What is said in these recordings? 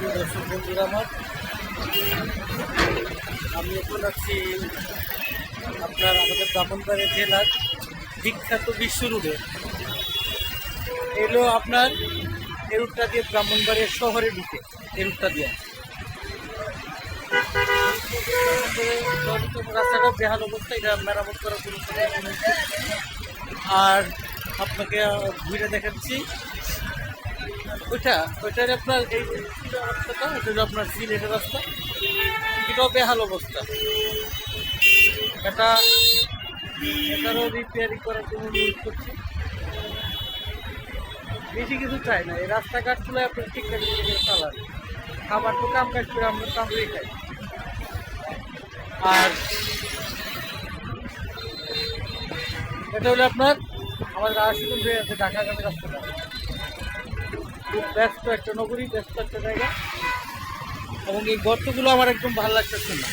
দর্শক বন্ধুরা আমার, আমি এখন আছি আপনার আমাদের ব্রাহ্মণবাড়ি জেলার বিখ্যাত বিশ্ব রুটে। এলো আপনার এই রুটটা দিয়ে ব্রাহ্মণবাড়িয়া শহরে ঢুকে এই দিয়ে। রাস্তাটা বেহাল অবস্থা, এটা মেরামত করার কোনো আর আপনাকে ঘুরে দেখাচ্ছি ওইটা, ওইটার আপনার এই রাস্তাটা হলো আপনার সিলেটের রাস্তা। এটাও বেহাল অবস্থা। এটা এটারও রিপেয়ারিং করার জন্য ইউজ করছি। বেশি কিছু চাই না। এই রাস্তাঘাটগুলো আপনি ঠিকঠাক চালান। খাবার তো কাম কাজ করে, আমরা কামড়েই খাই আর এটা হলো আপনার, আমাদের হয়ে আছে ঢাকাগামী রাস্তাটা। খুব ব্যস্ত একটা নগরী, ব্যস্ত একটা জায়গা। এবং এই গর্তগুলো আমার একদম ভালো লাগতেছে না।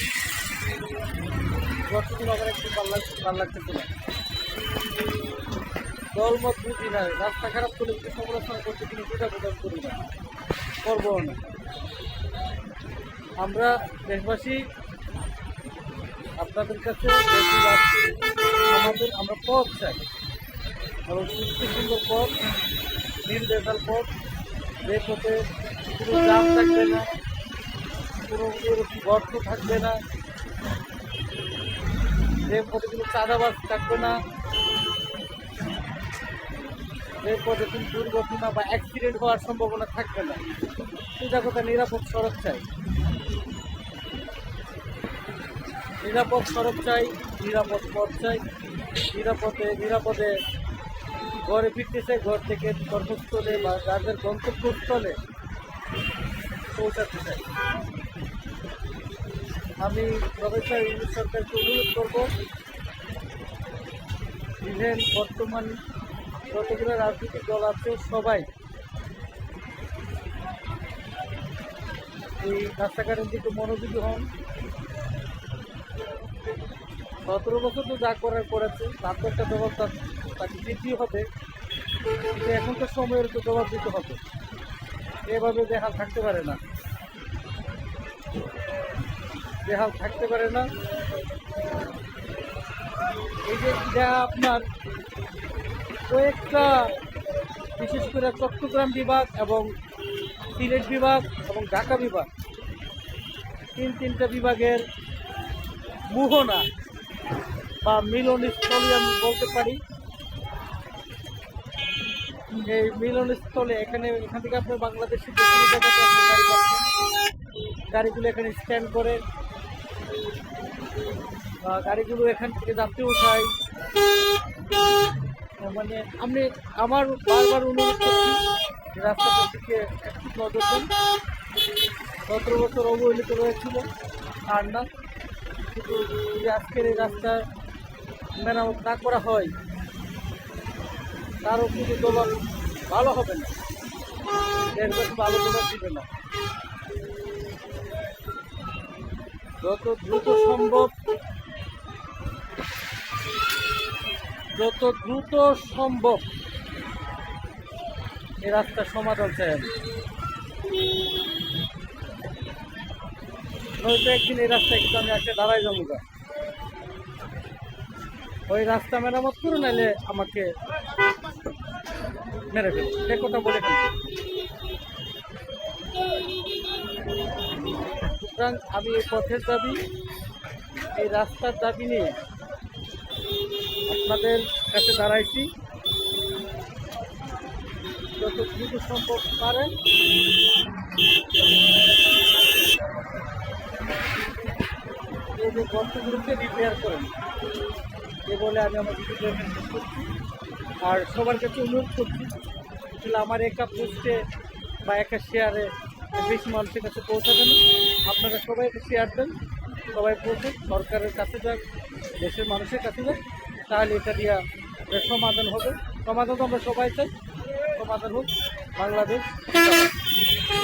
গর্তগুলো আমার একদম ভালো লাগছে, ভালো লাগতেছে না। দলমত বুঝি না, রাস্তা খারাপ করলে একটু সমালোচনা করতে কিন্তু দুটা প্রদান করি না। করব না। আমরা দেশবাসী, আপনাদের কাছে আমাদের, আমরা পথ চাই। এবং সুস্থ সুন্দর পথ নির্দেশাল পথ যে পথে কোনো জাম থাকবে না এরকম গর্ত থাকবে না যে পথে কোনো চাঁদাবাজ থাকবে না। যে পথে কোনো দুর্ঘটনা বা অ্যাক্সিডেন্ট হওয়ার সম্ভাবনা থাকবে না। সেটা কথা নিরাপদ সড়ক চাই। নিরাপদ সড়ক চাই, নিরাপদ পথ চাই। নিরাপদে নিরাপদে ঘরে ফিরতেছে, ঘর থেকে কর্মস্থলে বা যাদের গন্তব্যস্থলে পৌঁছাতে চাই। আমি প্রফেসর ইউনুস সরকারকে অনুরোধ করব, ইভেন বর্তমান যতগুলো রাজনৈতিক দল আছে, সবাই এই রাস্তাঘাটের দিকে মনোযোগী হন। সতেরো বছর তো যা করার করেছে, তার তো একটা তার- তাকে দিতেই হবে। এখনকার সময়ের তো জবাব দিতে হবে। এভাবে বেহাল থাকতে পারে না। বেহাল থাকতে পারে না। এই যে যা আপনার কয়েকটা বিশেষ করে চট্টগ্রাম বিভাগ এবং সিলেট বিভাগ এবং ঢাকা বিভাগ, তিন তিনটা বিভাগের মোহনা বা মিলনস্থলে আমি বলতে পারি। এই মিলনস্থলে এখানে, এখান থেকে আপনার পাচ্ছেন গাড়িগুলো এখানে স্ট্যান্ড করে, বা গাড়িগুলো এখান থেকে যাত্রী উঠায়। মানে আমি আমার বারবার অনুরোধ করছি রাস্তাটার দিকে একটু নজর দেন। সতেরো বছর অবহেলিত রয়েছিল আর না। কিন্তু আজকের এই রাস্তা মেরামত না করা হয় তারও কিন্তু জবাব ভালো হবে না। দেশবাসী ভালো জবাব দিবে না। যত দ্রুত সম্ভব, যত দ্রুত সম্ভব এ রাস্তার সমাধান চাই আমি। নয়তো একদিন এই রাস্তায় কিন্তু আমি একটা দাঁড়াই যাব। ওই রাস্তা মেরামত করে, নাইলে আমাকে মেরে ফেল। সে কথা বলে সুতরাং আমি এই পথের দাবি, এই রাস্তার দাবি নিয়ে আপনাদের কাছে দাঁড়াইছি। যত দ্রুত সম্ভব পারেন। এই যে গর্তগুলোকে রিপেয়ার করেন। এ বলে আমি আমার ভিডিও শেষ করছি। আর সবার কাছে অনুরোধ করছি আসলে আমার একা পোস্টে বা একা শেয়ারে বেশি মানুষের কাছে পৌঁছাবে না আপনারা সবাই শেয়ার দেন, সবাই পৌঁছে সরকারের কাছে যাক, দেশের মানুষের কাছে যাক, তাহলে এটা দিয়া সমাধান হবে। সমাধান তো আমরা সবাই চাই, সমাধান হোক, বাংলাদেশ।